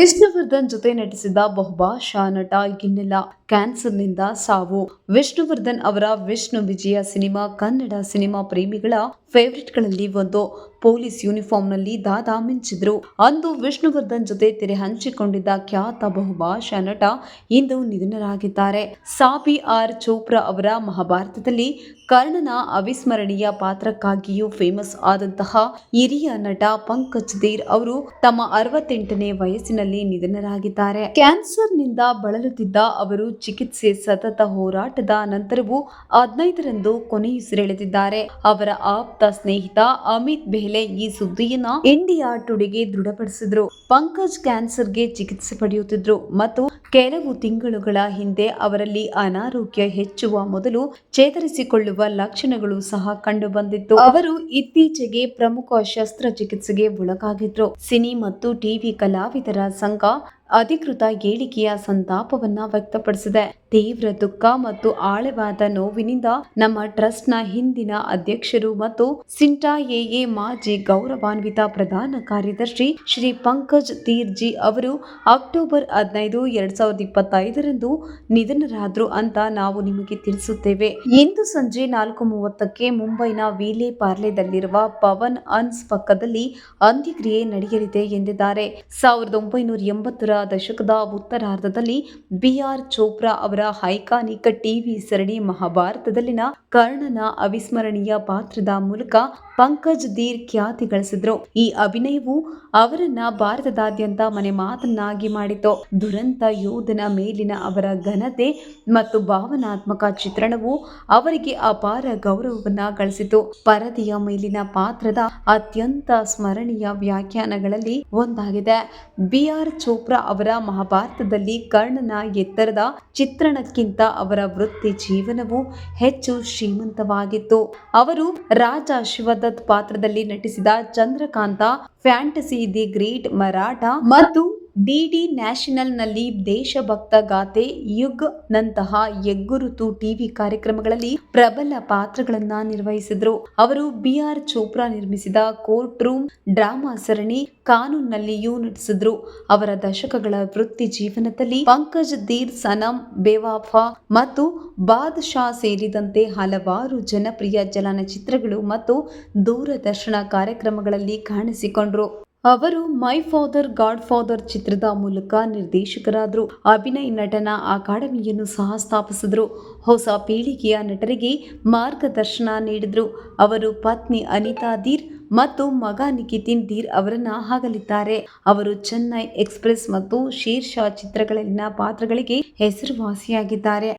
ವಿಷ್ಣುವರ್ಧನ್ ಜೊತೆ ನಟಿಸಿದ ಬಹುಭಾಷಾ ನಟ ಗಿನ್ನೆಲ, ಕ್ಯಾನ್ಸರ್ನಿಂದ ಸಾವು. ವಿಷ್ಣುವರ್ಧನ್ ಅವರ ವಿಷ್ಣು ವಿಜಯ ಸಿನಿಮಾ ಕನ್ನಡ ಸಿನಿಮಾ ಪ್ರೇಮಿಗಳ ಫೇವರೇಟ್ಗಳಲ್ಲಿ ಒಂದು. ಪೊಲೀಸ್ ಯೂನಿಫಾರ್ಮ್ನಲ್ಲಿ ದಾದಾ ಮಿಂಚಿದ್ರು. ಅಂದು ವಿಷ್ಣುವರ್ಧನ್ ಜೊತೆ ತೆರೆ ಹಂಚಿಕೊಂಡಿದ್ದ ಖ್ಯಾತ ಬಹುಭಾಷಾ ನಟ ಇಂದು ನಿಧನರಾಗಿದ್ದಾರೆ. ಸಾಬಿ ಆರ್ ಚೋಪ್ರಾ ಅವರ ಮಹಾಭಾರತದಲ್ಲಿ ಕರ್ಣನ ಅವಿಸ್ಮರಣೀಯ ಪಾತ್ರಕ್ಕಾಗಿಯೂ ಫೇಮಸ್ ಆದಂತಹ ಹಿರಿಯ ನಟ ಪಂಕಜ್ ಧೀರ್ ಅವರು ತಮ್ಮ ಅರವತ್ತೆಂಟನೇ ವಯಸ್ಸಿನಲ್ಲಿ ನಿಧನರಾಗಿದ್ದಾರೆ. ಕ್ಯಾನ್ಸರ್ನಿಂದ ಬಳಲುತ್ತಿದ್ದ ಅವರು ಚಿಕಿತ್ಸೆ ಸತತ ಹೋರಾಟದ ನಂತರವೂ ಹದಿನೈದರಂದು ಕೊನೆಯುಸಿರೆಳೆದಿದ್ದಾರೆ. ಅವರ ಆಪ್ತ ಸ್ನೇಹಿತ ಅಮಿತ್ ಬೆಹ್ಲೆ ಈ ಸುದ್ದಿಯನ್ನ ಇಂಡಿಯಾ ಟುಡೆಗೆ ದೃಢಪಡಿಸಿದ್ರು. ಪಂಕಜ್ ಕ್ಯಾನ್ಸರ್ಗೆ ಚಿಕಿತ್ಸೆ ಪಡೆಯುತ್ತಿದ್ರು ಮತ್ತು ಕೆಲವು ತಿಂಗಳುಗಳ ಹಿಂದೆ ಅವರಲ್ಲಿ ಅನಾರೋಗ್ಯ ಹೆಚ್ಚುವ ಮೊದಲು ಚೇತರಿಸಿಕೊಳ್ಳುವ ಲಕ್ಷಣಗಳು ಸಹ ಕಂಡುಬಂದಿತ್ತು. ಅವರು ಇತ್ತೀಚೆಗೆ ಪ್ರಮುಖ ಶಸ್ತ್ರಚಿಕಿತ್ಸೆಗೆ ಒಳಗಾಗಿದ್ರು. ಸಿನಿ ಮತ್ತು ಟಿವಿ ಕಲಾವಿದರ ಸಂಘ ಅಧಿಕೃತ ಹೇಳಿಕೆಯ ಸಂತಾಪವನ್ನ ವ್ಯಕ್ತಪಡಿಸಿದೆ. ತೀವ್ರ ದುಃಖ ಮತ್ತು ಆಳವಾದ ನೋವಿನಿಂದ ನಮ್ಮ ಟ್ರಸ್ಟ್ನ ಹಿಂದಿನ ಅಧ್ಯಕ್ಷರು ಮತ್ತು ಸಿಂಟಾ ಎಎ ಮಾಜಿ ಗೌರವಾನ್ವಿತ ಪ್ರಧಾನ ಕಾರ್ಯದರ್ಶಿ ಶ್ರೀ ಪಂಕಜ್ ತೀರ್ಜಿ ಅವರು ಅಕ್ಟೋಬರ್ ಹದಿನೈದು, ಎರಡ್ ಸಾವಿರದ ಇಪ್ಪತ್ತೈದರಂದು ನಿಧನರಾದ್ರು ಅಂತ ನಾವು ನಿಮಗೆ ತಿಳಿಸುತ್ತೇವೆ. ಇಂದು ಸಂಜೆ ನಾಲ್ಕು ಮೂವತ್ತಕ್ಕೆ ಮುಂಬೈನ ವೀಲೆ ಪಾರ್ಲೆದಲ್ಲಿರುವ ಪವನ್ ಅನ್ಸ್ ಪಕ್ಕದಲ್ಲಿ ಅಂತ್ಯಕ್ರಿಯೆ ನಡೆಯಲಿದೆ ಎಂದಿದ್ದಾರೆ. ಸಾವಿರದ ಒಂಬೈನೂರ ಎಂಬತ್ತರ ದಶಕದ ಉತ್ತರಾರ್ಧದಲ್ಲಿ ಬಿಆರ್ ಚೋಪ್ರಾ ಅವರ ಹೈಕಾನಿಕ ಟಿವಿ ಸರಣಿ ಮಹಾಭಾರತದಲ್ಲಿನ ಕರ್ಣನ ಅವಿಸ್ಮರಣೀಯ ಪಾತ್ರದ ಮೂಲಕ ಪಂಕಜ್ ಧೀರ್ ಖ್ಯಾತಿ ಗಳಿಸಿದ್ರು. ಈ ಅಭಿನಯವು ಅವರನ್ನ ಭಾರತದಾದ್ಯಂತ ಮನೆ ಮಾತನ್ನಾಗಿ ಮಾಡಿತು ದುರಂತ ಯೋಧನ ಮೇಲಿನ ಅವರ ಘನತೆ ಮತ್ತು ಭಾವನಾತ್ಮಕ ಚಿತ್ರಣವು ಅವರಿಗೆ ಅಪಾರ ಗೌರವವನ್ನ ಗಳಿಸಿತು. ಪರದೆಯ ಮೇಲಿನ ಪಾತ್ರದ ಅತ್ಯಂತ ಸ್ಮರಣೀಯ ವ್ಯಾಖ್ಯಾನಗಳಲ್ಲಿ ಒಂದಾಗಿದೆ. ಬಿ ಆರ್ ಚೋಪ್ರಾ ಅವರ ಮಹಾಭಾರತದಲ್ಲಿ ಕರ್ಣನ ಎತ್ತರದ ಚಿತ್ರಣಕ್ಕಿಂತ ಅವರ ವೃತ್ತಿ ಜೀವನವು ಹೆಚ್ಚು ಶ್ರೀಮಂತವಾಗಿತ್ತು. ಅವರು ರಾಜ ಪಾತ್ರದಲ್ಲಿ ನಟಿಸಿದ Chandrakanta fantasy the great Maratha ಮತ್ತು ಡಿಡಿ ನ್ಯಾಷನಲ್ನಲ್ಲಿ ದೇಶಭಕ್ತ ಗಾಥೆ ಯುಗ್ ನಂತಹ ಎಗ್ಗುರುತು ಟಿವಿ ಕಾರ್ಯಕ್ರಮಗಳಲ್ಲಿ ಪ್ರಬಲ ಪಾತ್ರಗಳನ್ನ ನಿರ್ವಹಿಸಿದ್ರು. ಅವರು ಬಿ ಆರ್ ಚೋಪ್ರಾ ನಿರ್ಮಿಸಿದ ಕೋರ್ಟ್ ರೂಮ್, ಡ್ರಾಮಾ ಸರಣಿ ಕಾನೂನ್ನಲ್ಲಿಯೂ ನಟಿಸಿದ್ರು. ಅವರ ದಶಕಗಳ ವೃತ್ತಿ ಜೀವನದಲ್ಲಿ ಪಂಕಜ್ ದೀರ್ ಸನಂ, ಬೇವಾಫಾ ಮತ್ತು ಬಾದ್ಶಾ ಸೇರಿದಂತೆ ಹಲವಾರು ಜನಪ್ರಿಯ ಚಲನಚಿತ್ರಗಳು ಮತ್ತು ದೂರದರ್ಶನ ಕಾರ್ಯಕ್ರಮಗಳಲ್ಲಿ ಕಾಣಿಸಿಕೊಂಡ್ರು. ಅವರು ಮೈ ಫಾದರ್, ಗಾಡ್ ಫಾದರ್ ಚಿತ್ರದ ಮೂಲಕ ನಿರ್ದೇಶಕರಾದರು. ಅಭಿನಯ ನಟನ ಅಕಾಡೆಮಿಯನ್ನು ಸಹ ಸ್ಥಾಪಿಸಿದರು. ಹೊಸ ಪೀಳಿಗೆಯ ನಟರಿಗೆ ಮಾರ್ಗದರ್ಶನ ನೀಡಿದರು. ಅವರು ಪತ್ನಿ ಅನಿತಾ ಧೀರ್ ಮತ್ತು ಮಗ ನಿಕಿತಿನ್ ದೀರ್ ಅವರನ್ನ ಆಗಲಿದ್ದಾರೆ. ಅವರು ಚೆನ್ನೈ ಎಕ್ಸ್ಪ್ರೆಸ್ ಮತ್ತು ಶೀರ್ಷ ಚಿತ್ರಗಳಲ್ಲಿನ ಪಾತ್ರಗಳಿಗೆ ಹೆಸರುವಾಸಿಯಾಗಿದ್ದಾರೆ.